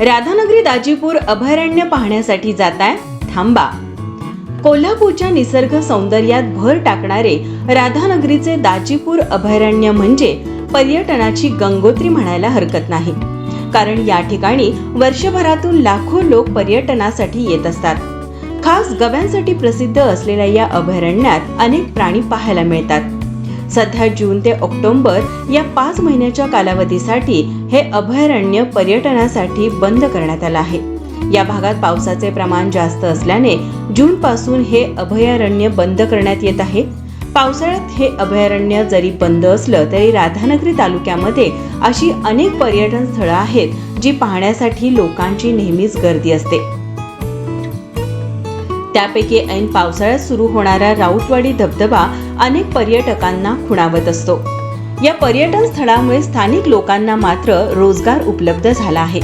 राधानगरी दाजीपूर अभयारण्य पाहण्यासाठी जाताय? थांबा. कोल्हापूरच्या निसर्ग सौंदर्यात भर टाकणारे राधानगरीचे दाजीपूर अभयारण्य म्हणजे पर्यटनाची गंगोत्री म्हणायला हरकत नाही. कारण या ठिकाणी वर्षभरातून लाखो लोक पर्यटनासाठी येत असतात. खास गव्यांसाठी प्रसिद्ध असलेल्या या अभयारण्यात अनेक प्राणी पाहायला मिळतात. सध्या जून ते ऑक्टोबर या पाच महिन्याच्या कालावधीसाठी हे अभयारण्य पर्यटनासाठी बंद करण्यात आलं आहे. या भागात पावसाचे प्रमाण जास्त असल्याने जून पासून हे अभयारण्य बंद करण्यात येत आहे. पावसाळ्यात हे अभयारण्य जरी बंद असलं तरी राधानगरी तालुक्यामध्ये अशी अनेक पर्यटन स्थळं आहेत जी पाहण्यासाठी लोकांची नेहमीच गर्दी असते. त्यापैकी ऐन पावसाळ्यात सुरू होणारा राऊतवाडी धबधबा अनेक पर्यटकांना खुणावत असतो. या पर्यटन स्थळामुळे स्थानिक लोकांना मात्र रोजगार उपलब्ध झाला आहे.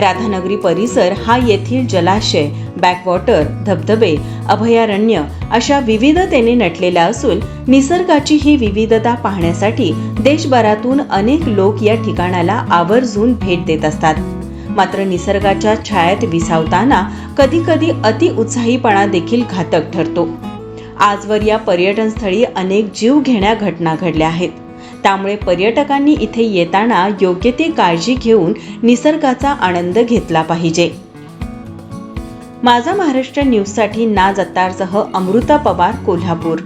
राधानगरी परिसर हा येथील जलाशय बॅकवॉटर धबधबे अभयारण्य अशा विविधतेने नटलेला असून निसर्गाची ही विविधता पाहण्यासाठी देशभरातून अनेक लोक या ठिकाणाला आवर्जून भेट देत असतात. मात्र निसर्गाच्या छायेत विसावताना कधी कधी अति उत्साहीपणा देखील घातक ठरतो. आजवर या पर्यटन स्थळी अनेक जीव घेण्या घटना घडल्या आहेत. त्यामुळे पर्यटकांनी इथे येताना योग्य ती काळजी घेऊन निसर्गाचा आनंद घेतला पाहिजे. माझा महाराष्ट्र न्यूजसाठी ना जत्तारसह अमृता पवार कोल्हापूर.